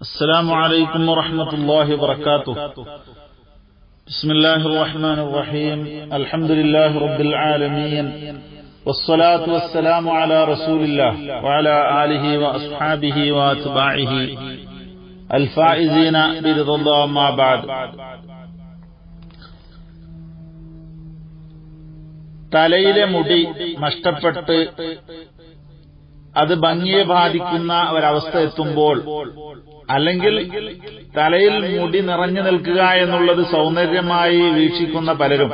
السلام عليكم ورحمة الله وبركاته بسم الله الرحمن الرحيم الحمد لله رب العالمين والصلاة والسلام على رسول الله وعلى آله وأصحابه وأتباعه الفائزين برضا الله ما بعد തലയിലെ മുടി നഷ്ടപ്പെട്ട് അത് ഭംഗിയെ ബാധിക്കുന്ന ഒരവസ്ഥ എത്തുമ്പോൾ അല്ലെങ്കിൽ തലയിൽ മുടി നിറഞ്ഞു നിൽക്കുക എന്നുള്ളത് സൗന്ദര്യമായി വീക്ഷിക്കുന്ന പലരും.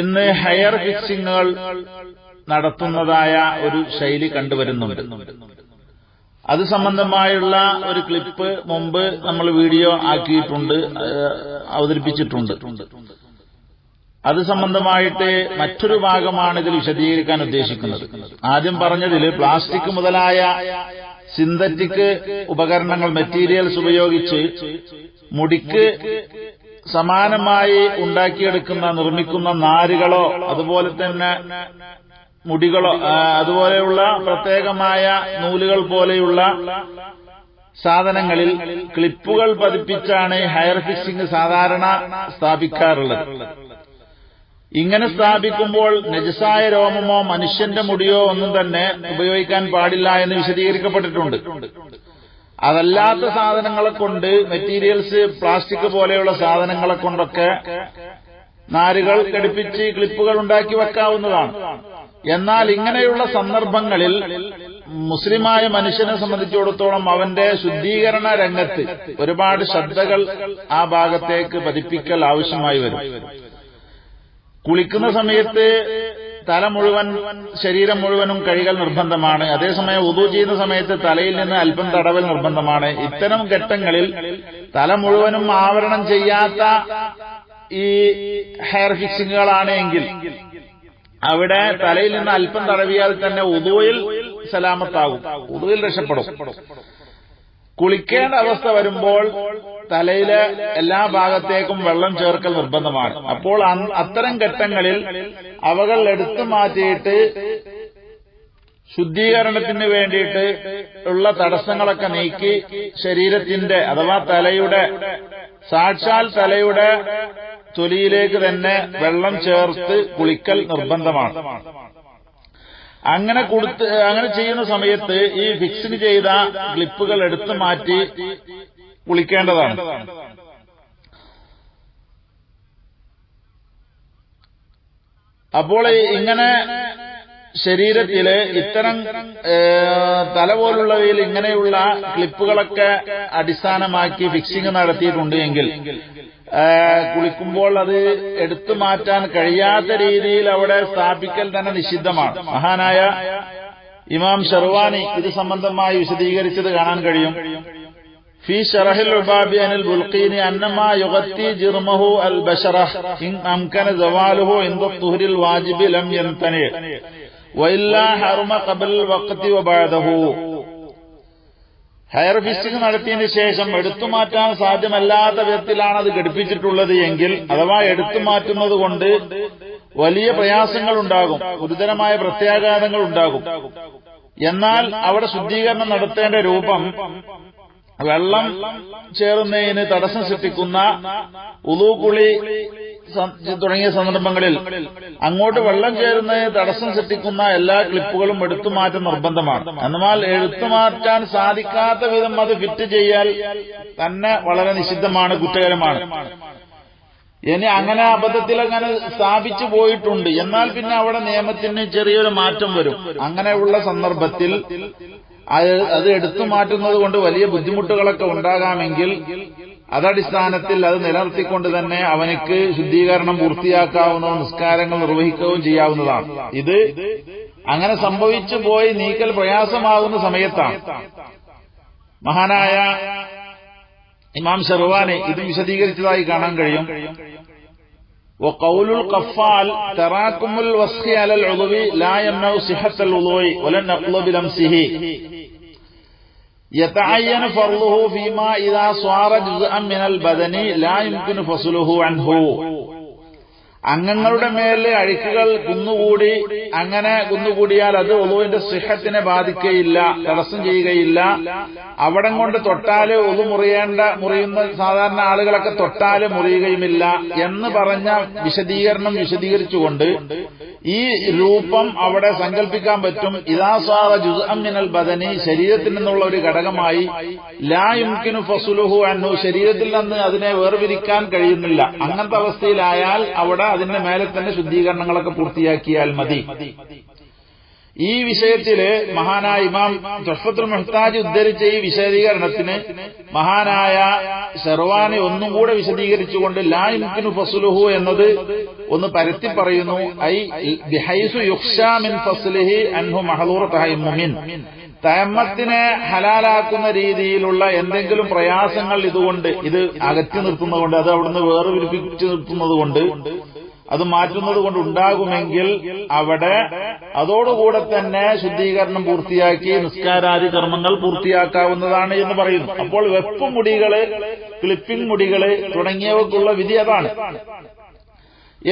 ഇന്ന് ഹെയർ ഫിക്സിങ്ങുകൾ നടത്തുന്നതായ ഒരു ശൈലി കണ്ടുവരുന്നുണ്ട്. അത് സംബന്ധമായുള്ള ഒരു ക്ലിപ്പ് മുമ്പ് നമ്മൾ വീഡിയോ ആക്കിയിട്ടുണ്ട് അവതരിപ്പിച്ചിട്ടുണ്ട്. അത് സംബന്ധമായിട്ട് മറ്റൊരു ഭാഗമാണ് ഇതിൽ വിശദീകരിക്കാൻ ഉദ്ദേശിക്കുന്നത്. ആദ്യം പറഞ്ഞതിൽ പ്ലാസ്റ്റിക് മുതലായ സിന്തറ്റിക് ഉപകരണങ്ങൾ മെറ്റീരിയൽസ് ഉപയോഗിച്ച് മുടിക്ക് സമാനമായി ഉണ്ടാക്കിയെടുക്കുന്ന നിർമ്മിക്കുന്ന നാരുകളോ അതുപോലെ തന്നെ മുടികളോ അതുപോലെയുള്ള പ്രത്യേകമായ നൂലുകൾ പോലെയുള്ള സാധനങ്ങളിൽ ക്ലിപ്പുകൾ പതിപ്പിച്ചാണ് ഹയർ ഫിക്സിംഗ് സാധാരണ സ്ഥാപിക്കാറുള്ളത്. ഇങ്ങനെ സ്ഥാപിക്കുമ്പോൾ നജസായ രോമമോ മനുഷ്യന്റെ മുടിയോ ഒന്നും തന്നെ ഉപയോഗിക്കാൻ പാടില്ല എന്ന് വിശദീകരിക്കപ്പെട്ടിട്ടുണ്ട്. അതല്ലാത്ത സാധനങ്ങളെ കൊണ്ട് മെറ്റീരിയൽസ് പ്ലാസ്റ്റിക് പോലെയുള്ള സാധനങ്ങളെ കൊണ്ടൊക്കെ നാരുകൾ ഘടിപ്പിച്ച് ക്ലിപ്പുകൾ ഉണ്ടാക്കി വെക്കാവുന്നതാണ്. എന്നാൽ ഇങ്ങനെയുള്ള സന്ദർഭങ്ങളിൽ മുസ്ലിമായ മനുഷ്യനെ സംബന്ധിച്ചിടത്തോളം അവന്റെ ശുദ്ധീകരണ രംഗത്ത് ഒരുപാട് ശ്രദ്ധകൾ ആ ഭാഗത്തേക്ക് പതിപ്പിക്കൽ ആവശ്യമായി വരും. കുളിക്കുന്ന സമയത്ത് തല മുഴുവൻ ശരീരം മുഴുവനും കഴുകൽ നിർബന്ധമാണ്. അതേസമയം ഉദു ചെയ്യുന്ന സമയത്ത് തലയിൽ നിന്ന് അല്പം തടവൽ നിർബന്ധമാണ്. ഇത്തരം ഘട്ടങ്ങളിൽ തല മുഴുവനും ആവരണം ചെയ്യാത്ത ഈ ഹെയർ ഫിക്സിങ്ങുകളാണ് എങ്കിൽ അവിടെ തലയിൽ നിന്ന് അല്പം തടവിയാൽ തന്നെ ഉദുവയിൽ സലാമത്താകും. ഉദുവിൽ രക്ഷപ്പെടും. കുളിക്കേണ്ട അവസ്ഥ വരുമ്പോൾ തലയിലെ എല്ലാ ഭാഗത്തേക്കും വെള്ളം ചേർക്കൽ നിർബന്ധമാണ്. അപ്പോൾ അത്തരം ഘട്ടങ്ങളിൽ അവകൾ എടുത്തു മാറ്റിയിട്ട് ശുദ്ധീകരണത്തിന് വേണ്ടിയിട്ട് ഉള്ള തടസ്സങ്ങളൊക്കെ നീക്കി ശരീരത്തിന്റെ അഥവാ തലയുടെ സാക്ഷാൽ തലയുടെ തൊലിയിലേക്ക് തന്നെ വെള്ളം ചേർത്ത് കുളിക്കൽ നിർബന്ധമാണ്. അങ്ങനെ കൊടുത്ത് അങ്ങനെ ചെയ്യുന്ന സമയത്ത് ഈ ഫിക്സിന് ചെയ്ത ക്ലിപ്പുകൾ എടുത്തു മാറ്റി കുളിക്കേണ്ടതാണ് അപ്പോൾ ഇങ്ങനെ ശരീരത്തിൽ ഇത്തരം തല പോലുള്ളവയിൽ ഇങ്ങനെയുള്ള ക്ലിപ്പുകളൊക്കെ അടിസ്ഥാനമാക്കി ഫിക്സിംഗ് നടത്തിയിട്ടുണ്ട് എങ്കിൽ കുളിക്കുമ്പോൾ അത് എടുത്തു മാറ്റാൻ കഴിയാത്ത രീതിയിൽ അവിടെ സ്ഥാപിക്കൽ തന്നെ നിഷിദ്ധമാണ്. മഹാനായ ഇമാം ഷർവാനി ഇത് സംബന്ധമായി വിശദീകരിച്ചത് കാണാൻ കഴിയും. في شرح العباب عن البلقيني أنما يغطي جرمه البشرة إن أمكن زواله عند الطهر الواجب لم يمتنع وإلا حرم قبل الوقت وبعده ഹെയർ ഫിസ്റ്റിംഗ് നടത്തിയതിനു ശേഷം എടുത്തു മാറ്റാൻ സാധ്യമല്ലാത്ത വിധത്തിലാണ് അത് ഘടിപ്പിച്ചിട്ടുള്ളത് എങ്കിൽ അഥവാ എടുത്തു മാറ്റുന്നത് കൊണ്ട് വലിയ പ്രയാസങ്ങൾ ഉണ്ടാകും ഗുരുതരമായ പ്രത്യാഘാതങ്ങൾ ഉണ്ടാകും എന്നാൽ അവിടെ ശുദ്ധീകരണം നടത്തേണ്ട രൂപം വെള്ളം ചേർന്നതിന് തടസ്സം സൃഷ്ടിക്കുന്ന ഉളൂക്കുളി തുടങ്ങിയ സന്ദർഭങ്ങളിൽ അങ്ങോട്ട് വെള്ളം ചേരുന്നതിന് തടസ്സം സൃഷ്ടിക്കുന്ന എല്ലാ ക്ലിപ്പുകളും എടുത്തു മാറ്റം നിർബന്ധമാണ്. എന്നാൽ എടുത്തു മാറ്റാൻ സാധിക്കാത്ത വിധം അത് ഫിറ്റ് ചെയ്യാൻ തന്നെ വളരെ നിഷിദ്ധമാണ് കുറ്റകരമാണ്. ഇനി അങ്ങനെ അബദ്ധത്തിൽ അങ്ങനെ സ്ഥാപിച്ചു പോയിട്ടുണ്ട്. എന്നാൽ പിന്നെ അവിടെ നിയമത്തിന് ചെറിയൊരു മാറ്റം വരും. അങ്ങനെയുള്ള സന്ദർഭത്തിൽ അത് എടുത്തു മാറ്റുന്നത് കൊണ്ട് വലിയ ബുദ്ധിമുട്ടുകളൊക്കെ ഉണ്ടാകാമെങ്കിൽ അതടിസ്ഥാനത്തിൽ അത് നിലനിർത്തിക്കൊണ്ട് തന്നെ അവനക്ക് ശുദ്ധീകരണം പൂർത്തിയാക്കാവുന്ന നിസ്കാരങ്ങൾ നിർവഹിക്കുകയും ചെയ്യാവുന്നതാണ് ഇത് അങ്ങനെ സംഭവിച്ചു പോയി നീക്കൽ പ്രയാസമാകുന്ന സമയത്താണ് മഹാനായ ഇമാം ഷെർവാനെ ഇത് വിശദീകരിച്ചതായി കാണാൻ കഴിയും وقول القفال تراكم الوسخ على العضو لا يمنع صحة الوضوء ولا النقل بلمسه يتعين فرضه فيما إذا صار جزءا من البدن لا يمكن فصله عنه. അംഗങ്ങളുടെ മേലെ അഴുക്കുകൾ കുന്നുകൂടി അങ്ങനെ കുന്നുകൂടിയാൽ അത് ഒളുവിന്റെ സിഹത്തിനെ ബാധിക്കുകയില്ല തടസ്സം ചെയ്യുകയില്ല. അവിടം കൊണ്ട് തൊട്ടാൽ ഒതു മുറിയേണ്ട മുറിയുന്ന സാധാരണ ആളുകളൊക്കെ തൊട്ടാൽ മുറിയുകയുമില്ല എന്ന് പറഞ്ഞ വിശദീകരണം വിശദീകരിച്ചുകൊണ്ട് ഈ രൂപം അവിടെ സങ്കല്പിക്കാൻ പറ്റും. ഇതാസ്വാദ ജുസ്അമിനൽ ബദനി ശരീരത്തിൽ നിന്നുള്ള ഒരു ഘടകമായി ലാ യുംകിനു ഫസുലുഹു അന്നു ശരീരത്തിൽ നിന്ന് അതിനെ വേർവിരിക്കാൻ കഴിയുന്നില്ല. അങ്ങനത്തെ അവസ്ഥയിലായാൽ അവിടെ അതിന്റെ മേലെ തന്നെ ശുദ്ധീകരണങ്ങളൊക്കെ പൂർത്തിയാക്കിയാൽ മതി. ഈ വിഷയത്തിൽ മഹാനായ ഇമാം ജഫത്തുൽ മെഹ്താജ് ഉദ്ധരിച്ച ഈ വിശദീകരണത്തിന് മഹാനായ ഷെർവാനെ ഒന്നും കൂടെ വിശദീകരിച്ചുകൊണ്ട് ലാ ഫസുലുഹു എന്നത് ഒന്ന് പരത്തി പറയുന്നു. ഐ ബിഹൈസു യുക്ഷാമിൻ ഫസ്ലിഹി അൻഹു മഹദൂർ തഹൈമുമിൻ തയമ്മത്തിനെ ഹലാലാക്കുന്ന രീതിയിലുള്ള എന്തെങ്കിലും പ്രയാസങ്ങൾ ഇതുകൊണ്ട് ഇത് അകറ്റി നിർത്തുന്നതുകൊണ്ട് അത് അവിടുന്ന് വേറെ വിരിപ്പിച്ച് നിർത്തുന്നതുകൊണ്ട് അത് മാറ്റുന്നത് കൊണ്ട് ഉണ്ടാകുമെങ്കിൽ അവിടെ അതോടുകൂടെ തന്നെ ശുദ്ധീകരണം പൂർത്തിയാക്കി നിസ്കാരാദി കർമ്മങ്ങൾ പൂർത്തിയാക്കാവുന്നതാണ് എന്ന് പറയുന്നു. അപ്പോൾ വെപ്പ് മുടികൾ ക്ലിപ്പിംഗ് മുടികൾ തുടങ്ങിയവക്കുള്ള വിധി അതാണ്.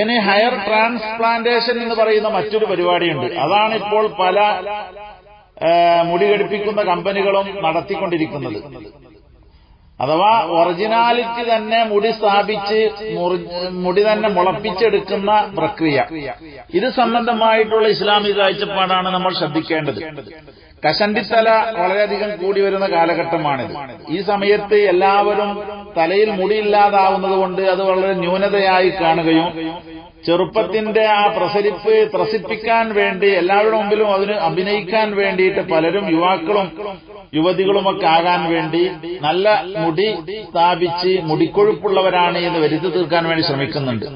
ഇനി ഹയർ ട്രാൻസ്പ്ലാന്റേഷൻ എന്ന് പറയുന്ന മറ്റൊരു പരിപാടിയുണ്ട്. അതാണ് ഇപ്പോൾ പല മുടി ഘടിപ്പിക്കുന്ന കമ്പനികളും നടത്തിക്കൊണ്ടിരിക്കുന്നത്. അഥവാ ഒറിജിനാലിറ്റി തന്നെ മുടി സ്ഥാപിച്ച് മുടി തന്നെ മുളപ്പിച്ചെടുക്കുന്ന പ്രക്രിയ. ഇത് സംബന്ധമായിട്ടുള്ള ഇസ്ലാമിക കാഴ്ചപ്പാടാണ് നമ്മൾ ശ്രദ്ധിക്കേണ്ടത്. കശണ്ടിത്തല വളരെയധികം കൂടി വരുന്ന കാലഘട്ടമാണിത്. ഈ സമയത്ത് എല്ലാവരും തലയിൽ മുടിയില്ലാതാവുന്നത് കൊണ്ട് അത് വളരെ ന്യൂനതയായി കാണുകയും ചെറുപ്പത്തിന്റെ ആ പ്രസരിപ്പ് ത്രസിപ്പിക്കാൻ വേണ്ടി എല്ലാവരുടെ മുമ്പിലും അതിന് അഭിനയിക്കാൻ വേണ്ടിയിട്ട് പലരും യുവാക്കളും യുവതികളുമൊക്കെ ആകാൻ വേണ്ടി നല്ല മുടി സ്ഥാപിച്ച് മുടിക്കൊഴുപ്പുള്ളവരാണ് എന്ന് വരുത്തി തീർക്കാൻ വേണ്ടി ശ്രമിക്കുന്നുണ്ട്.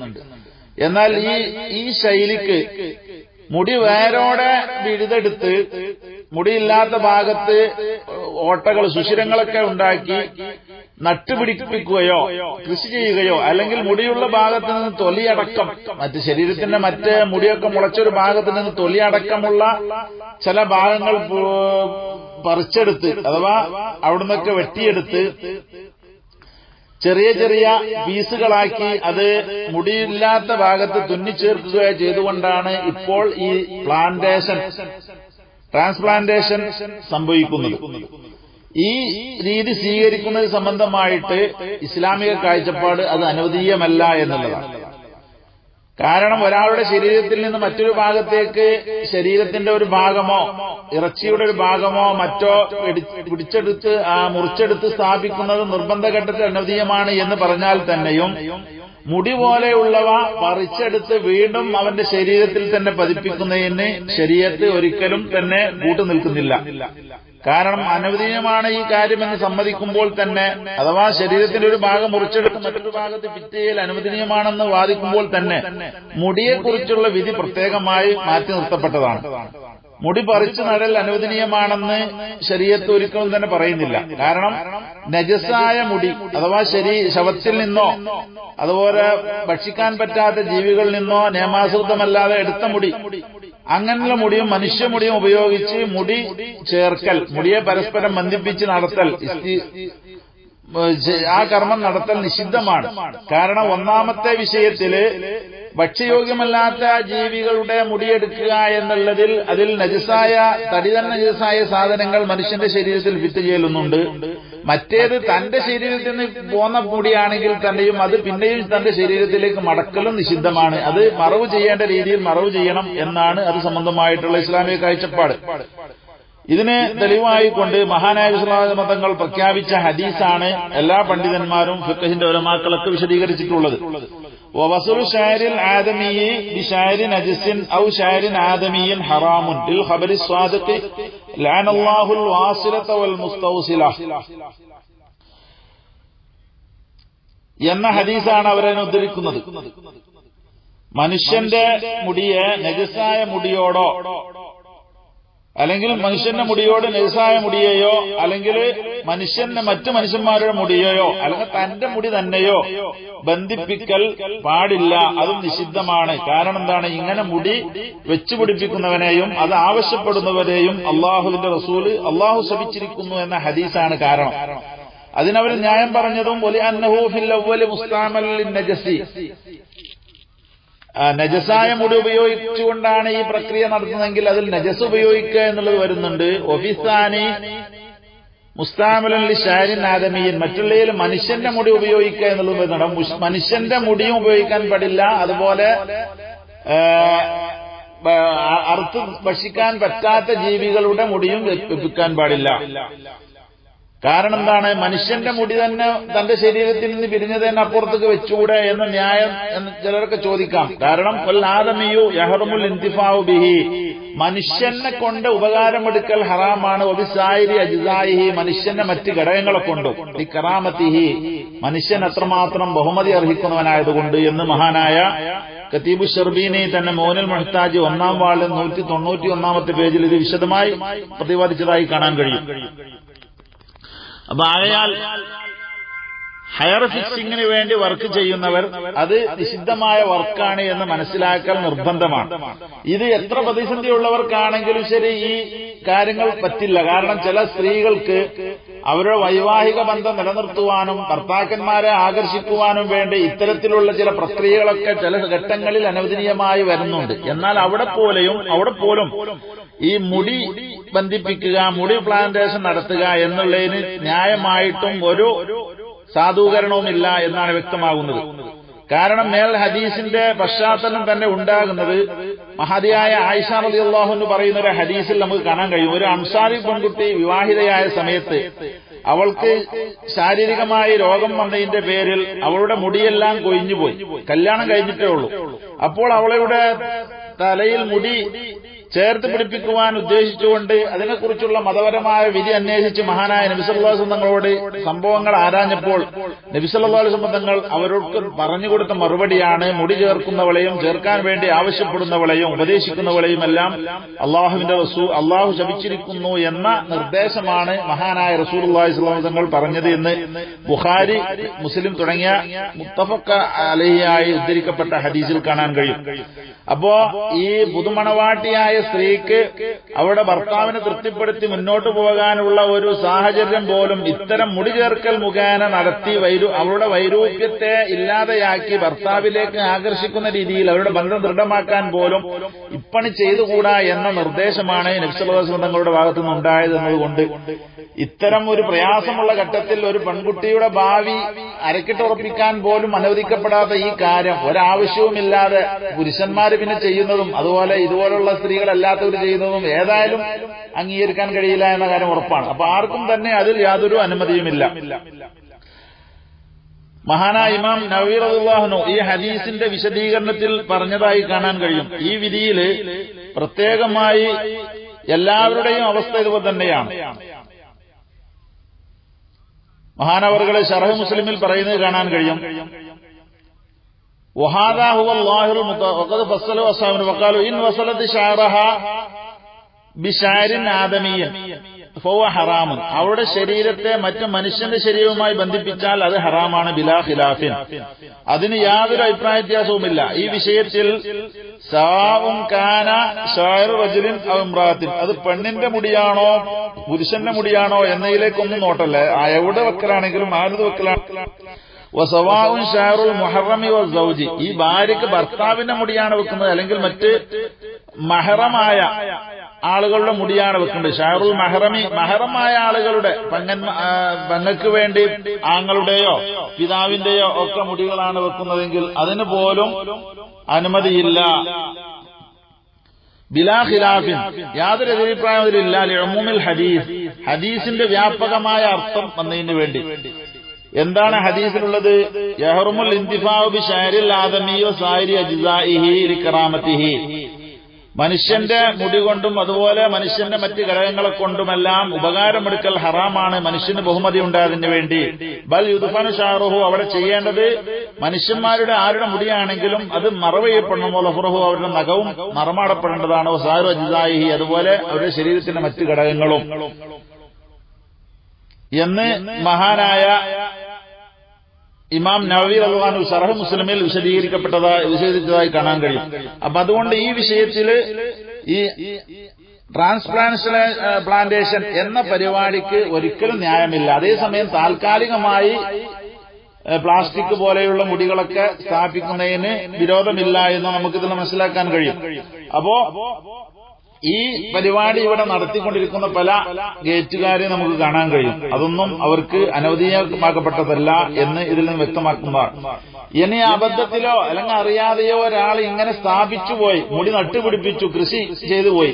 എന്നാൽ ഈ ഈ ശൈലിക്ക് മുടി വേരോടെ വിഴുതെടുത്ത് മുടിയില്ലാത്ത ഭാഗത്ത് ഓട്ടകൾ സുഷിരങ്ങളൊക്കെ ഉണ്ടാക്കി നട്ടുപിടിപ്പിക്കുകയോ കൃഷി ചെയ്യുകയോ അല്ലെങ്കിൽ മുടിയുള്ള ഭാഗത്ത് നിന്ന് തൊലിയടക്കം മറ്റ് ശരീരത്തിന്റെ മറ്റ് മുടിയൊക്കെ മുളച്ചൊരു ഭാഗത്ത് നിന്ന് തൊലിയടക്കമുള്ള ചില ഭാഗങ്ങൾ പറിച്ചെടുത്ത് അഥവാ അവിടുന്നൊക്കെ വെട്ടിയെടുത്ത് ചെറിയ ചെറിയ പീസുകളാക്കി അത് മുടിയില്ലാത്ത ഭാഗത്ത് തുന്നിച്ചേർക്കുക ചെയ്തുകൊണ്ടാണ് ഇപ്പോൾ ഈ പ്ലാന്റേഷൻ ട്രാൻസ്പ്ലാന്റേഷൻ സംഭവിക്കുന്നത്. ഈ രീതി സ്വീകരിക്കുന്നത് സംബന്ധമായിട്ട് ഇസ്ലാമിക കാഴ്ചപ്പാട് അത് അനുവദീയമല്ല എന്നുള്ളതാണ്. കാരണം ഒരാളുടെ ശരീരത്തിൽ നിന്ന് മറ്റൊരു ഭാഗത്തേക്ക് ശരീരത്തിന്റെ ഒരു ഭാഗമോ ഇറച്ചിയുടെ ഒരു ഭാഗമോ മറ്റോ പിടിച്ചെടുത്ത് ആ മുറിച്ചെടുത്ത് സ്ഥാപിക്കുന്നത് നിർബന്ധഘട്ടത്തിൽ അനുവദീയമാണ് എന്ന് പറഞ്ഞാൽ തന്നെയും മുടി പോലെയുള്ളവ പറിച്ചെടുത്ത് വീണ്ടും അവന്റെ ശരീരത്തിൽ തന്നെ പതിപ്പിക്കുന്നതിന് ശരീരത്തിൽ ഒരിക്കലും തന്നെ കൂട്ടു നിൽക്കുന്നില്ല കാരണം അനുവദീയമാണ് ഈ കാര്യമെന്ന് സമ്മതിക്കുമ്പോൾ തന്നെ അഥവാ ശരീരത്തിന്റെ ഒരു ഭാഗം മുറിച്ചെടുത്ത് മറ്റൊരു ഭാഗത്ത് ഫിറ്റ് ചെയ്യൽ അനുവദനീയമാണെന്ന് വാദിക്കുമ്പോൾ തന്നെ മുടിയെക്കുറിച്ചുള്ള വിധി പ്രത്യേകമായി മാറ്റി നിർത്തപ്പെട്ടതാണ്. മുടി പറിച്ചു നടൽ അനുവദനീയമാണെന്ന് ശരീരത്ത് ഒരിക്കലും തന്നെ പറയുന്നില്ല. കാരണം നജസായ മുടി അഥവാ ശരീ ശവത്തിൽ നിന്നോ അതുപോലെ ഭക്ഷിക്കാൻ പറ്റാത്ത ജീവികളിൽ നിന്നോ നിയമാസൃതമല്ലാതെ എടുത്ത മുടി അങ്ങനെയുള്ള മുടിയും മനുഷ്യ മുടിയും ഉപയോഗിച്ച് മുടി ചേർക്കൽ മുടിയെ പരസ്പരം ബന്ധിപ്പിച്ച് നടത്തൽ ആ കർമ്മം നടത്തൽ നിഷിദ്ധമാണ്. കാരണം ഒന്നാമത്തെ വിഷയത്തിൽ ഭക്ഷ്യയോഗ്യമല്ലാത്ത ജീവികളുടെ മുടിയെടുക്കുക എന്നുള്ളതിൽ അതിൽ നജസായ തടി തന്നെ സാധനങ്ങൾ മനുഷ്യന്റെ ശരീരത്തിൽ ഫിറ്റ് ചെയ്യലുന്നുണ്ട്. മറ്റേത് തന്റെ ശരീരത്തിൽ നിന്ന് പോന്ന മുടിയാണെങ്കിൽ തന്നെയും അത് പിന്നെയും തന്റെ ശരീരത്തിലേക്ക് മടക്കലും നിഷിദ്ധമാണ്. അത് മറവ് ചെയ്യേണ്ട രീതിയിൽ മറവ് ചെയ്യണം എന്നാണ് അത് സംബന്ധമായിട്ടുള്ള ഇസ്ലാമിക കാഴ്ചപ്പാട്. ഇതിനെ തെളിവായിക്കൊണ്ട് മഹാനായ വിശ്വനാഥ മതങ്ങൾ പ്രഖ്യാപിച്ച ഹദീസാണ് എല്ലാ പണ്ഡിതന്മാരും ഫിക്കഹിന്റെ ഒരമാക്കളൊക്കെ വിശദീകരിച്ചിട്ടുള്ളത്. ووصل شاعر الآدمي بشاعر نجس أو شاعر آدمي حرام للخبر الصادق لعن الله الواصلة والمستوصلة എന്ന ഹദീസാണ് അവരതിനെ ഉദ്ധരിക്കുന്നത് മനുഷ്യന്റെ മുടിയെ നജസായ മുടിയോടോ അല്ലെങ്കിൽ മനുഷ്യന്റെ മുടിയോട് നെയ്സായ മുടിയെയോ അല്ലെങ്കിൽ മനുഷ്യന്റെ മറ്റു മനുഷ്യന്മാരുടെ മുടിയെയോ അല്ലെങ്കിൽ തന്റെ മുടി തന്നെയോ ബന്ധിപ്പിക്കൽ പാടില്ല. അതും നിഷിദ്ധമാണ്. കാരണം എന്താണ്? ഇങ്ങനെ മുടി വെച്ചു പിടിപ്പിക്കുന്നവനെയും അത് ആവശ്യപ്പെടുന്നവരെയും അള്ളാഹുവിന്റെ റസൂൽ അള്ളാഹു ശപിച്ചിരിക്കുന്നു എന്ന ഹദീസാണ് കാരണം. അതിനവർ ന്യായം പറഞ്ഞതും ഒലി അന്നഹൂഫിൽ മുസ്താമൽ നജസി. നജസായ മുടി ഉപയോഗിച്ചുകൊണ്ടാണ് ഈ പ്രക്രിയ നടത്തുന്നതെങ്കിൽ അതിൽ നജസ് ഉപയോഗിക്കുക എന്നുള്ളത് വരുന്നുണ്ട്. ഒഫിസാനി മുസ്താമലി ഷാരിൻ ആദമിയൻ മറ്റുള്ളതിൽ മനുഷ്യന്റെ മുടി ഉപയോഗിക്കുക എന്നുള്ളത് വരുന്നുണ്ട് മനുഷ്യന്റെ മുടിയും ഉപയോഗിക്കാൻ പാടില്ല. അതുപോലെ ആ, ബ- അ- അറുത്ത് ഭക്ഷിക്കാൻ പറ്റാത്ത ജീവികളുടെ മുടിയും വെപ്പിക്കാൻ പാടില്ല. കാരണം എന്താണ്? മനുഷ്യന്റെ മുടി തന്നെ തന്റെ ശരീരത്തിൽ നിന്ന് പിരിഞ്ഞത് തന്നെ അപ്പുറത്തേക്ക് വെച്ചുകൂടെ എന്ന ന്യായം എന്ന് ചിലർക്ക് ചോദിക്കാം. കാരണം ആദമിയു യഹറമുൽ ഇന്തിഫാവു ബിഹി. മനുഷ്യനെ കൊണ്ട് ഉപകാരമെടുക്കൽ ഹറാമാണ്. ഒബിസായിരി അജിസായിഹി. മനുഷ്യന്റെ മറ്റ് ഘടകങ്ങളെ കൊണ്ടും. ഈ കറാമത്തിഹി. മനുഷ്യൻ അത്രമാത്രം ബഹുമതി അർഹിക്കുന്നവനായതുകൊണ്ട് എന്ന് മഹാനായ കത്തീബു ഷെർബീനെ തന്നെ മോനൽ മഹ്താജ് ഒന്നാം വാളിൽ നൂറ്റി തൊണ്ണൂറ്റി ഒന്നാമത്തെ പേജിൽ ഇത് വിശദമായി പ്രതിപാദിച്ചതായി കാണാൻ കഴിയും. അപ്പൊ ആകയാൽ ഹയർ ഫിക്സിംഗിന് വേണ്ടി വർക്ക് ചെയ്യുന്നവർ അത് നിഷിദ്ധമായ വർക്കാണ് എന്ന് മനസ്സിലാക്കൽ നിർബന്ധമാണ്. ഇത് എത്ര പ്രതിസന്ധിയുള്ളവർക്കാണെങ്കിലും ശരി ഈ കാര്യങ്ങൾ പറ്റില്ല. കാരണം ചില സ്ത്രീകൾക്ക് അവരുടെ വൈവാഹിക ബന്ധം നിലനിർത്തുവാനും ഭർത്താക്കന്മാരെ ആകർഷിക്കുവാനും വേണ്ടി ഇത്തരത്തിലുള്ള ചില പ്രക്രിയകളൊക്കെ ചില ഘട്ടങ്ങളിൽ അനുവദനീയമായി വരുന്നുണ്ട്. എന്നാൽ അവിടെ പോലെയും അവിടെ പോലും ഈ മുടി ബന്ധിപ്പിക്കുക മുടി പ്ലാന്റേഷൻ നടത്തുക എന്നുള്ളതിന് ന്യായമായിട്ടും ഒരു സാധൂകരണവുമില്ല എന്നാണ് വ്യക്തമാകുന്നത്. കാരണം മേൽ ഹദീസിന്റെ പശ്ചാത്തലം തന്നെ ഉണ്ടാകുന്നത് മഹതിയായ ആയിഷ റതി അള്ളാഹു എന്ന് പറയുന്ന ഒരു ഹദീസിൽ നമുക്ക് കാണാൻ കഴിയും. ഒരു അൻസാരി പെൺകുട്ടി വിവാഹിതയായ സമയത്ത് അവൾക്ക് ശാരീരികമായി രോഗം വന്നതിന്റെ പേരിൽ അവളുടെ മുടിയെല്ലാം കൊഴിഞ്ഞുപോയി. കല്യാണം കഴിഞ്ഞിട്ടേ ഉള്ളൂ. അപ്പോൾ അവളുടെ തലയിൽ മുടി ചേർത്ത് പിടിപ്പിക്കുവാൻ ഉദ്ദേശിച്ചുകൊണ്ട് അതിനെക്കുറിച്ചുള്ള മതപരമായ വിധി അന്വേഷിച്ച് മഹാനായ നബിസല്ലാസ് തങ്ങളോട് സംഭവങ്ങൾ ആരാഞ്ഞപ്പോൾ നബിസല്ലാസ് തങ്ങൾ അവർക്ക് പറഞ്ഞുകൊടുത്ത മറുപടിയാണ് മുടി ചേർക്കുന്നവളെയും ചേർക്കാൻ വേണ്ടി ആവശ്യപ്പെടുന്നവളെയും ഉപദേശിക്കുന്നവളെയും എല്ലാം അള്ളാഹുവിന്റെ റസൂ അള്ളാഹു ശപിച്ചിരിക്കുന്നു എന്ന നിർദ്ദേശമാണ് മഹാനായ റസൂൽ അള്ളാഹി തങ്ങൾ പറഞ്ഞത് എന്ന് ബുഖാരി മുസ്ലിം തുടങ്ങിയ മുത്തഫക്ക അലഹിയായി ഉദ്ധരിക്കപ്പെട്ട ഹദീസിൽ കാണാൻ കഴിയും. അപ്പോ ഈ പുതുമണവാട്ടിയായ സ്ത്രീക്ക് അവിടെ ഭർത്താവിനെ തൃപ്തിപ്പെടുത്തി മുന്നോട്ട് പോകാനുള്ള ഒരു സാഹചര്യം പോലും ഇത്തരം മുടി ചേർക്കൽ മുഖേന നടത്തി വൈരു അവരുടെ വൈരൂപ്യത്തെ ഇല്ലാതെയാക്കി ഭർത്താവിലേക്ക് ആകർഷിക്കുന്ന രീതിയിൽ അവരുടെ ബന്ധം ദൃഢമാക്കാൻ പോലും ഇപ്പണി ചെയ്തുകൂടാ എന്ന നിർദ്ദേശമാണ് നബ്സലവാസം തങ്ങളുടെ ഭാഗത്തു നിന്നുണ്ടായത് എന്നതുകൊണ്ട് ഇത്തരം ഒരു പ്രയാസമുള്ള ഘട്ടത്തിൽ ഒരു പെൺകുട്ടിയുടെ ഭാവി അരക്കിട്ടുറപ്പിക്കാൻ പോലും അനുവദിക്കപ്പെടാത്ത ഈ കാര്യം. ഒരാവശ്യവുമില്ലാതെ പുരുഷന്മാർ പിന്നെ ചെയ്യുന്നതും അതുപോലെ ഇതുപോലുള്ള സ്ത്രീകളല്ലാത്തവർ ചെയ്യുന്നതും ഏതായാലും അംഗീകരിക്കാൻ കഴിയില്ല എന്ന കാര്യം ഉറപ്പാണ്. അപ്പൊ ആർക്കും തന്നെ അതിൽ യാതൊരു അനുമതിയുമില്ല. മഹാനായ ഇമാം നവീർ അള്ളാഹുനു ഈ ഹദീസിന്റെ വിശദീകരണത്തിൽ പറഞ്ഞതായി കാണാൻ കഴിയും. ഈ വിധിയിൽ പ്രത്യേകമായി എല്ലാവരുടെയും അവസ്ഥ ഇതുപോലെ തന്നെയാണ്. മഹാനവറുകളെ ഷറഹ് മുസ്ലിമിൽ പറയുന്നത് കാണാൻ കഴിയും. وهذا هو الظاهر المط- وقد فصله أصحابنا وقالوا إن وصلت شعرها بشعر آدمي فهو حرام അവരുടെ ശരീരത്തെ മറ്റ് മനുഷ്യന്റെ ശരീരവുമായി ബന്ധിപ്പിച്ചാൽ അത് ഹറാമാണ് ബിലാ ഖിലാഫിൻ അതിന് യാതൊരു അഭിപ്രായ വ്യത്യാസവുമില്ല ഈ വിഷയത്തിൽ സാവും കാന ഷായർ റജുലിൻ ഇമ്രാത്തിൻ അത് പെണ്ണിന്റെ മുടിയാണോ പുരുഷന്റെ മുടിയാണോ എന്നതിലേക്കൊന്നും നോട്ടല്ലേ ആ എവിടെ വെക്കലാണെങ്കിലും ആരത് വെക്കലാണ് വസവാവും ഷാറുൽ മുഹറമി വൗജി ഈ ഭാര്യക്ക് ഭർത്താവിന്റെ മുടിയാണ് വെക്കുന്നത് അല്ലെങ്കിൽ മറ്റ് മഹറമായ ആളുകളുടെ മുടിയാണ് വെക്കുന്നത്. ഷാറുൽ മഹറമി മഹറമായ ആളുകളുടെ പങ്ങൻ പങ്ങക്ക് വേണ്ടി ആങ്ങളുടെയോ പിതാവിന്റെയോ ഒക്കെ മുടികളാണ് വെക്കുന്നതെങ്കിൽ അതിന് പോലും അനുമതിയില്ല. ബിലാ ഖിലാഫിൻ. യാതൊരു എതിരഭിപ്രായം ഇല്ല ഹദീസ്. ഹദീസിന്റെ വ്യാപകമായ അർത്ഥം വന്നതിന് വേണ്ടി. എന്താണ് ഹദീസിലുള്ളത്? യഹറുമുൽ ഇന്തിഫാഉ ബി ഷാരിൽ ആദമിയോ മനുഷ്യന്റെ മുടി കൊണ്ടും അതുപോലെ മനുഷ്യന്റെ മറ്റ് ഘടകങ്ങളെ കൊണ്ടുമെല്ലാം ഉപകാരമെടുക്കൽ ഹറാമാണ്. മനുഷ്യന് ബഹുമതി ഉണ്ടായതിനു വേണ്ടി. ബൽ യുദ്ഫാനു ഷാറുഹു അവിടെ ചെയ്യേണ്ടത് മനുഷ്യന്മാരുടെ ആരുടെ മുടിയാണെങ്കിലും അത് മറവ് ചെയ്യപ്പെടണമോ ലഫുറഹു അവരുടെ നഖവും മറമാടപ്പെടേണ്ടതാണ്. സാരു അജിതായി അതുപോലെ അവരുടെ ശരീരത്തിന്റെ മറ്റ് ഘടകങ്ങളും. എന്ന് മഹാനായ ഇമാം നവവി അള്ളഹാനു സറഹ് മുസ്ലിമിൽ വിശദീകരിക്കപ്പെട്ടതായി വിശദീകരിച്ചതായി കാണാൻ കഴിയും. അപ്പൊ അതുകൊണ്ട് ഈ വിഷയത്തിൽ ഈ ട്രാൻസ്പ്ലാന്റ് പ്ലാന്റേഷൻ എന്ന പരിപാടിക്ക് ഒരിക്കലും ന്യായമില്ല. അതേസമയം താൽക്കാലികമായി പ്ലാസ്റ്റിക് പോലെയുള്ള മുടികളൊക്കെ സ്ഥാപിക്കുന്നതിന് വിരോധമില്ല എന്ന് നമുക്കിതിൽ മനസ്സിലാക്കാൻ കഴിയും. അപ്പോ ഈ പരിപാടി ഇവിടെ നടത്തിക്കൊണ്ടിരിക്കുന്ന പല ഗേറ്റുകാരെ നമുക്ക് കാണാൻ കഴിയും. അതൊന്നും അവർക്ക് അനവധീയമാക്കപ്പെട്ടതല്ല എന്ന് ഇതിൽ നിന്ന് വ്യക്തമാക്കുന്നതാണ്. ഇനി അബദ്ധത്തിലോ അല്ലെങ്കിൽ അറിയാതെയോ ഒരാൾ ഇങ്ങനെ സ്ഥാപിച്ചു പോയി മുടി നട്ടുപിടിപ്പിച്ചു കൃഷി ചെയ്തു പോയി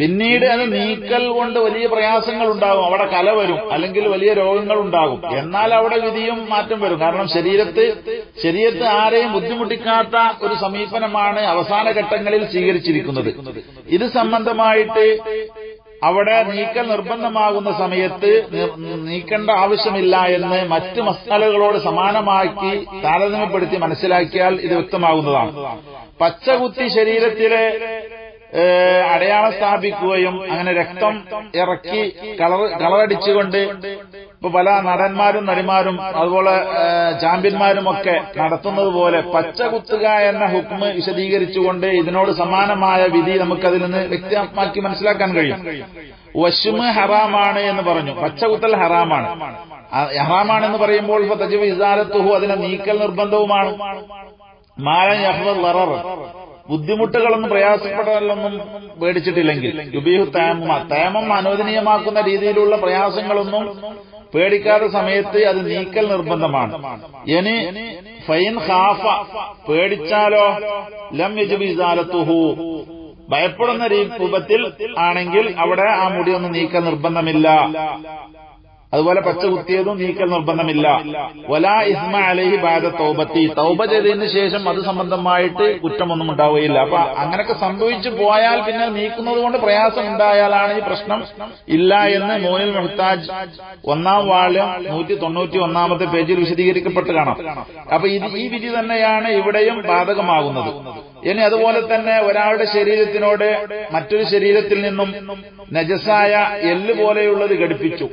പിന്നീട് അത് നീക്കൽ കൊണ്ട് വലിയ പ്രയാസങ്ങൾ ഉണ്ടാകും അവിടെ കല വരും. അല്ലെങ്കിൽ വലിയ രോഗങ്ങൾ ഉണ്ടാകും എന്നാൽ അവിടെ വിധിയും മാറ്റം വരും. കാരണം ശരീരത്ത് ശരീരത്ത് ആരെയും ബുദ്ധിമുട്ടിക്കാത്ത ഒരു സമീപനമാണ് അവസാന ഘട്ടങ്ങളിൽ സ്വീകരിച്ചിരിക്കുന്നത്. ഇത് സംബന്ധമായിട്ട് അവിടെ നീക്കൽ നിർബന്ധമാകുന്ന സമയത്ത് നീക്കേണ്ട ആവശ്യമില്ല എന്ന് മറ്റ് മസാലകളോട് സമാനമാക്കി താരതമ്യപ്പെടുത്തി മനസ്സിലാക്കിയാൽ ഇത് വ്യക്തമാകുന്നതാണ്. പച്ചകുത്തി ശരീരത്തിലെ അടയാളം സ്ഥാപിക്കുകയും അങ്ങനെ രക്തം ഇറക്കി കളർ കളറടിച്ചുകൊണ്ട് ഇപ്പൊ പല നടന്മാരും നടിമാരും അതുപോലെ ചാമ്പ്യന്മാരും ഒക്കെ നടത്തുന്നത് പോലെ പച്ച കുത്തുക എന്ന ഹുക്മ് വിശദീകരിച്ചുകൊണ്ട് ഇതിനോട് സമാനമായ വിധി നമുക്കതിൽ നിന്ന് വ്യക്തമാക്കി മനസ്സിലാക്കാൻ കഴിയും. വശുമ് ഹറാമാണ് എന്ന് പറഞ്ഞു. പച്ച കുത്തൽ ഹറാമാണ്. ഹറാമാണെന്ന് പറയുമ്പോൾ ഇപ്പൊ തജീവ് ഇസാലത്തുഹു അതിനെ നീക്കൽ നിർബന്ധവുമാണ്. മാലൻ അഹ്മദ് ബുദ്ധിമുട്ടുകളൊന്നും പ്രയാസപ്പെടലൊന്നും പേടിച്ചിട്ടില്ലെങ്കിൽ യുബീഹു തേമ തേമം അനുവദനീയമാക്കുന്ന രീതിയിലുള്ള പ്രയാസങ്ങളൊന്നും പേടിക്കാത്ത സമയത്ത് അത് നീക്കൽ നിർബന്ധമാണ്. ഇനി ഫൈൻ ഖാഫ പേടിച്ചാലോ? ലം യജുബി ഇസാലത്തുഹു. ഭയപ്പെടുന്ന രൂപത്തിൽ ആണെങ്കിൽ അവിടെ ആ മുടിയൊന്നും നീക്കൽ നിർബന്ധമില്ല. അതുപോലെ പച്ച കുത്തിയതും നീക്കൽ നിർബന്ധമില്ല. വലാ ഇസ്മ അലഹി ബാദ തൗബത്തി. തൗബ ചെയ്തതിന് ശേഷം അത് സംബന്ധമായിട്ട് കുറ്റമൊന്നും ഉണ്ടാവുകയില്ല. അപ്പൊ അങ്ങനെയൊക്കെ സംഭവിച്ചു പോയാൽ പിന്നെ നീക്കുന്നത് കൊണ്ട് പ്രയാസം ഉണ്ടായാലാണ് ഈ പ്രശ്നം. ഇല്ല എന്ന് മോനിൽ മെഹ്താജ് ഒന്നാം വാൾ നൂറ്റി തൊണ്ണൂറ്റി ഒന്നാമത്തെ പേജിൽ വിശദീകരിക്കപ്പെട്ട് കാണാം. അപ്പൊ ഇത് ഈ വിധി തന്നെയാണ് ഇവിടെയും ബാധകമാകുന്നത്. ഇനി അതുപോലെ തന്നെ ഒരാളുടെ ശരീരത്തിനോട് മറ്റൊരു ശരീരത്തിൽ നിന്നും നജസായ എല്ല് പോലെയുള്ളത് ഘടിപ്പിച്ചു.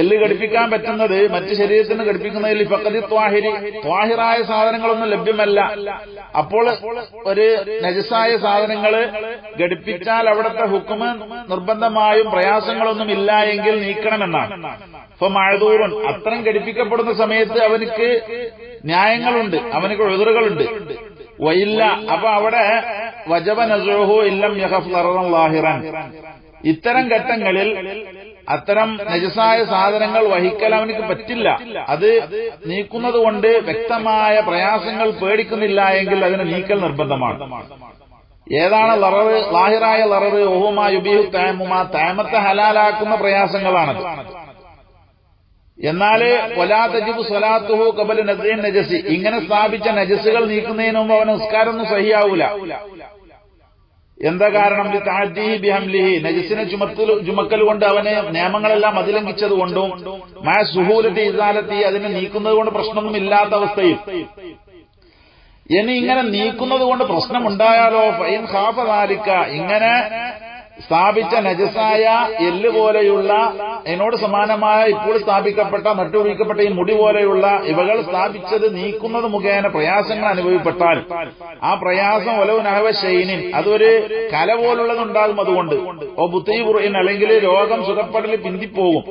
എല്ല് ഘടിപ്പിക്കാൻ പറ്റുന്നത് മറ്റു ശരീരത്തിന് ഘടിപ്പിക്കുന്നതിൽ ഫക്കതി ത്വാഹിരി. ത്വാഹിറായ സാധനങ്ങളൊന്നും ലഭ്യമല്ല. അപ്പോൾ ഒരു നജസായ സാധനങ്ങൾ ഘടിപ്പിച്ചാൽ അവിടുത്തെ ഹുക്കുമ് നിർബന്ധമായും പ്രയാസങ്ങളൊന്നും ഇല്ല എങ്കിൽ നീക്കണമെന്നാണ്. ഇപ്പൊ മഴതൂറൻ അത്തരം ഘടിപ്പിക്കപ്പെടുന്ന സമയത്ത് അവനക്ക് ന്യായങ്ങളുണ്ട് അവനക്ക് എതിറുകളുണ്ട് വയില്ല അപ്പൊ അവിടെ വജബ നസുഹു ഇല്ലം യഹഫ് ലാഹിറൻ ഇത്തരം ഘട്ടങ്ങളിൽ അത്തരം നജസായ സാധനങ്ങൾ വഹിക്കൽ അവനക്ക് പറ്റില്ല. അത് നീക്കുന്നത് കൊണ്ട് വ്യക്തമായ പ്രയാസങ്ങൾ പേടിക്കുന്നില്ല എങ്കിൽ അതിന് നീക്കൽ നിർബന്ധമാണ്. ഏതാണ് ലററ് ലാഹിറായ ലററ് ഓഹുമാ യുബീഹു താമുമാ താമത്തെ ഹലാലാക്കുന്ന പ്രയാസങ്ങളാണത് എന്നാൽ കൊലാതജിബ് തജിബു സ്വലാത്തുഹു കബൽ നദ്രീൻ നജസി. ഇങ്ങനെ സ്ഥാപിച്ച നജസുകൾ നീക്കുന്നതിന് മുമ്പ് അവന് നിസ്കാരമൊന്നും സഹിയാവൂല. എന്താ കാരണം? ബിഹംലിഹി. നജസിനെ ചുമത്തൽ ചുമക്കൽ കൊണ്ട് അവന് നിയമങ്ങളെല്ലാം അതിലംഘിച്ചത് കൊണ്ടും മഴ സുഹൂലത്തി ഇസാലത്തി അതിനെ നീക്കുന്നത് കൊണ്ട് പ്രശ്നമൊന്നും ഇല്ലാത്ത അവസ്ഥയിൽ. ഇനി ഇങ്ങനെ നീക്കുന്നത് കൊണ്ട് പ്രശ്നമുണ്ടായാലോ ഫൈൻ ഖാഫദാലിക്ക ഇങ്ങനെ സ്ഥാപിച്ച നജസായ എല്ല് പോലെയുള്ള എന്നോട് സമാനമായ ഇപ്പോൾ സ്ഥാപിക്കപ്പെട്ട നട്ടുപിടിക്കപ്പെട്ട ഈ മുടി പോലെയുള്ള ഇവകൾ സ്ഥാപിച്ചത് നീക്കുന്നത് മുഖേന പ്രയാസങ്ങൾ അനുഭവപ്പെട്ടാൽ ആ പ്രയാസം ഒലവ് നഹവ ശൈനിൻ അതൊരു കല പോലുള്ളതുണ്ടാകും അതുകൊണ്ട്. ഓ ബുദ്ധിപുറിൻ അല്ലെങ്കിൽ രോഗം സുഖപ്പെടൽ പിന്തിപ്പോകും.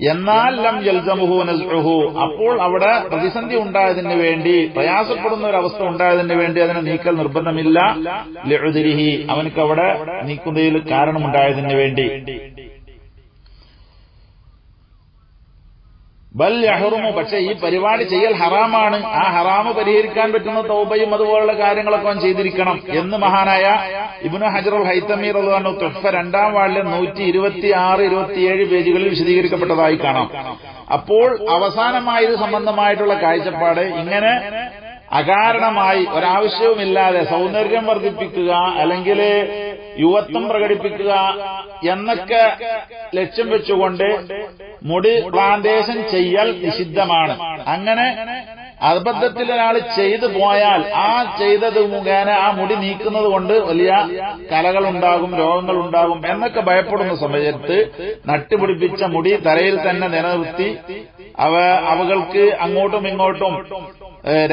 എന്നാൽ ലം ജൽസമുഹു നസ്ഉഹു. അപ്പോൾ അവിടെ പ്രതിസന്ധി ഉണ്ടായതിന് വേണ്ടി പ്രയാസപ്പെടുന്ന ഒരു അവസ്ഥ ഉണ്ടായതിന് വേണ്ടി അതിനെ നീക്കൽ നിർബന്ധമില്ല. ലിഉദ്രിഹി. അവനക്ക് അവിടെ നീക്കുന്നതിൽ കാരണമുണ്ടായതിന് വേണ്ടി. ബൽ യഹറുമു പക്ഷെ ഈ പരിപാടി ചെയ്യൽ ഹറാമാണ്. ആ ഹറാമ് പരിഹരിക്കാൻ പറ്റുന്ന തൗബയും അതുപോലുള്ള കാര്യങ്ങളൊക്കെ അവൻ ചെയ്തിരിക്കണം എന്ന് മഹാനായ ഇബ്നു ഹജറുൽ ഹൈത്തമീർ അള്ളഹാനു തുഹ്ഫ രണ്ടാം വാളിലെ നൂറ്റി ഇരുപത്തി ആറ് ഇരുപത്തിയേഴ് പേജുകളിൽ വിശദീകരിക്കപ്പെട്ടതായി കാണാം. അപ്പോൾ അവസാനമായി സംബന്ധമായിട്ടുള്ള കാഴ്ചപ്പാട് ഇങ്ങനെ അകാരണമായി ഒരാവശ്യവുമില്ലാതെ സൗന്ദര്യം വർദ്ധിപ്പിക്കുക അല്ലെങ്കിൽ യുവത്വം പ്രകടിപ്പിക്കുക എന്നൊക്കെ ലക്ഷ്യം വെച്ചുകൊണ്ട് മുടി പ്ലാന്റേഷൻ ചെയ്യൽ നിഷിദ്ധമാണ്. അങ്ങനെ അബദ്ധത്തിൽ ഒരാൾ ചെയ്തു പോയാൽ ആ ചെയ്തത് മുഖേന ആ മുടി നീക്കുന്നത് കൊണ്ട് വലിയ കലകളുണ്ടാകും രോഗങ്ങളുണ്ടാകും എന്നൊക്കെ ഭയപ്പെടുന്ന സമയത്ത് നട്ടുപിടിപ്പിച്ച മുടി തലയിൽ തന്നെ നിലനിർത്തി അവ അവകൾക്ക് അങ്ങോട്ടും ഇങ്ങോട്ടും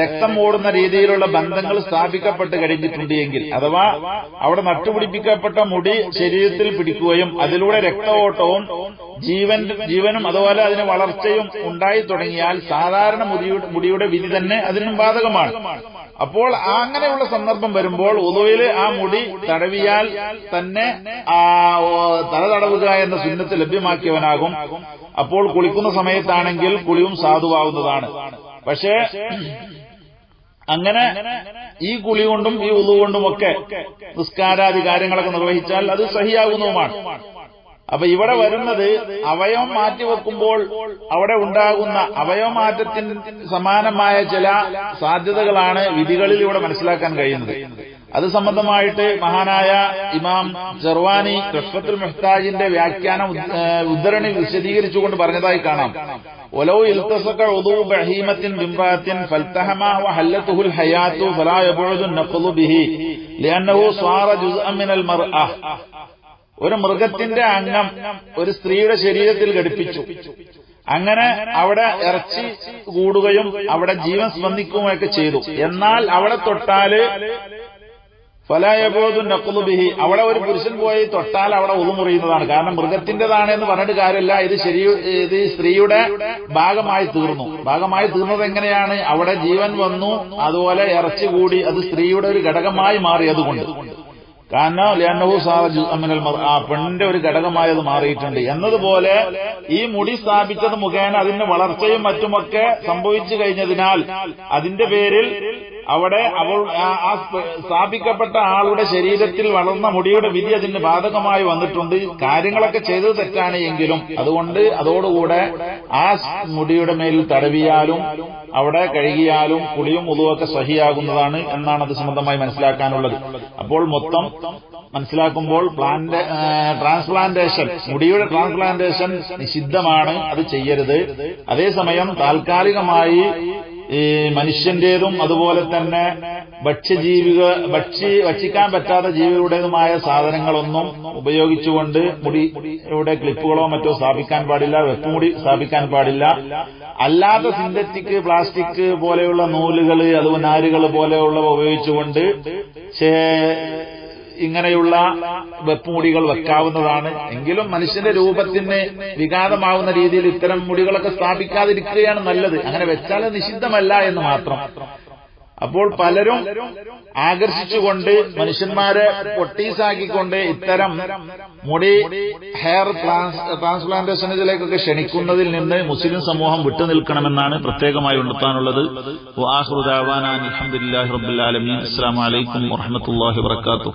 രക്തം ഓടുന്ന രീതിയിലുള്ള ബന്ധങ്ങൾ സ്ഥാപിക്കപ്പെട്ട് കഴിഞ്ഞിട്ടുണ്ട് എങ്കിൽ അഥവാ അവിടെ നട്ടുപിടിപ്പിക്കപ്പെട്ട മുടി ശരീരത്തിൽ പിടിക്കുകയും അതിലൂടെ രക്തഓട്ടവും ജീവൻ ജീവനും അതുപോലെ അതിന് വളർച്ചയും ഉണ്ടായി തുടങ്ങിയാൽ സാധാരണ മുടിയുടെ വിധി തന്നെ അതിനും ബാധകമാണ്. അപ്പോൾ അങ്ങനെയുള്ള സന്ദർഭം വരുമ്പോൾ ഉദുവിൽ ആ മുടി തടവിയാൽ തന്നെ തല തടവുക എന്ന സുന്നത്ത് ലഭ്യമാക്കിയവനാകും. അപ്പോൾ കുളിക്കുന്ന സമയത്താണെങ്കിൽ കുളിയും സാധുവാകുന്നതാണ്. പക്ഷേ അങ്ങനെ ഈ കുളി കൊണ്ടും ഈ ഉളു കൊണ്ടുമൊക്കെ നിസ്കാരാദി കാര്യങ്ങളൊക്കെ നിർവഹിച്ചാൽ അത് സഹിയാകുന്നതുമാണ്. അപ്പൊ ഇവിടെ വരുന്നത് അവയവം മാറ്റിവെക്കുമ്പോൾ അവിടെ ഉണ്ടാകുന്ന അവയവമാറ്റത്തിന് സമാനമായ ചില സാധ്യതകളാണ് വിധികളിൽ ഇവിടെ മനസ്സിലാക്കാൻ കഴിയുന്നത്. അത് സംബന്ധമായിട്ട് മഹാനായ ഇമാം ജർവാനി റഫത്തുൽ മെഹ്താജിന്റെ വ്യാഖ്യാനം ഉദ്ധരണി വിശദീകരിച്ചുകൊണ്ട് പറഞ്ഞതായി കാണാം. ഒലോ ഇൽത്തസക ഉദു ബഹീമത്തിൻ ബിംബാത്തിൻ ഫൽതഹമ വഹല്ലത്തുഹുൽ ഹയാത്തു ഫലാ യബുദു ബിഹി മിനൽ ഒരു മൃഗത്തിന്റെ അംഗം ഒരു സ്ത്രീയുടെ ശരീരത്തിൽ ഘടിപ്പിച്ചു. അങ്ങനെ അവിടെ ഇറച്ചി കൂടുകയും അവിടെ ജീവൻ സ്പന്ദിക്കുകയൊക്കെ ചെയ്തു. എന്നാൽ അവിടെ തൊട്ടാൽ ഫലായബോധും നക്കുലുബിഹി അവിടെ ഒരു പുരുഷൻ പോയി തൊട്ടാൽ അവിടെ ഉളുമുറിയുന്നതാണ് കാരണം മൃഗത്തിന്റേതാണ് എന്ന് പറഞ്ഞിട്ട് കാര്യമില്ല. ഇത് ശരി ഇത് സ്ത്രീയുടെ ഭാഗമായി തീർന്നു. ഭാഗമായി തീർന്നത് എങ്ങനെയാണ്? അവിടെ ജീവൻ വന്നു അതുപോലെ ഇറച്ചി കൂടി അത് സ്ത്രീയുടെ ഒരു ഘടകമായി മാറി അതുകൊണ്ട് കാരണം ലിയാനഹു സാറജു അമിനൽ ആ പെണ്ണിന്റെ ഒരു ഘടകമായത് മാറിയിട്ടുണ്ട്. എന്നതുപോലെ ഈ മുടി സ്ഥാപിച്ചത് മുഖേന അതിന്റെ വളർച്ചയും മറ്റുമൊക്കെ സംഭവിച്ചു കഴിഞ്ഞതിനാൽ അതിന്റെ പേരിൽ അവിടെ അവൾ ആ- സ്ഥാപിക്കപ്പെട്ട ആളുടെ ശരീരത്തിൽ വളർന്ന മുടിയുടെ വിധി അതിന് ബാധകമായി വന്നിട്ടുണ്ട്. കാര്യങ്ങളൊക്കെ ചെയ്തത് തെറ്റാണ് എങ്കിലും. അതുകൊണ്ട് അതോടുകൂടെ ആ മുടിയുടെ മേലിൽ തടവിയാലും അവിടെ കഴുകിയാലും കുളിയും ഉതുവൊക്കെ സഹിയാകുന്നതാണ് എന്നാണ് അത് സംബന്ധമായി മനസ്സിലാക്കാനുള്ളത്. അപ്പോൾ മൊത്തം മനസ്സിലാക്കുമ്പോൾ പ്ലാന്റ് ട്രാൻസ്പ്ലാന്റേഷൻ മുടിയുടെ ട്രാൻസ്പ്ലാന്റേഷൻ നിഷിദ്ധമാണ്. അത് ചെയ്യരുത്. അതേസമയം താൽക്കാലികമായി ഈ മനുഷ്യന്റേതും അതുപോലെ തന്നെ ഭക്ഷ്യജീവിക ഭക്ഷ്യ ഭക്ഷിക്കാൻ പറ്റാത്ത ജീവികളുടേതുമായ സാധനങ്ങളൊന്നും ഉപയോഗിച്ചുകൊണ്ട് മുടിയുടെ ക്ലിപ്പുകളോ മറ്റോ സ്ഥാപിക്കാൻ പാടില്ല വെപ്പുമുടി സ്ഥാപിക്കാൻ പാടില്ല. അല്ലാത്ത സിന്തറ്റിക് പ്ലാസ്റ്റിക് പോലെയുള്ള നൂലുകൾ അതുപോലെ നാരുകൾ പോലെയുള്ളവ ഉപയോഗിച്ചുകൊണ്ട് ഇങ്ങനെയുള്ള വെപ്പുമുടികൾ വെക്കാവുന്നതാണ്. എങ്കിലും മനുഷ്യന്റെ രൂപത്തിന് വികാതമാവുന്ന രീതിയിൽ ഇത്തരം മുടികളൊക്കെ സ്ഥാപിക്കാതിരിക്കുകയാണ് നല്ലത്. അങ്ങനെ വെച്ചാൽ നിഷിദ്ധമല്ല എന്ന് മാത്രം. അപ്പോൾ പലരും ആകർഷിച്ചുകൊണ്ട് മനുഷ്യന്മാരെ പൊട്ടീസാക്കിക്കൊണ്ട് ഇത്തരം മുടി ഹെയർ ട്രാൻസ്പ്ലാന്റേഷനുകളിലേക്കൊക്കെ ക്ഷണിക്കുന്നതിൽ നിന്ന് മുസ്ലിം സമൂഹം വിട്ടുനിൽക്കണമെന്നാണ് പ്രത്യേകമായി ഉണർത്താനുള്ളത്. അലഹമുല്ലാഹി അസ്സാം വലൈക്കും വാഹമത്തല്ലാഹി വാത്തു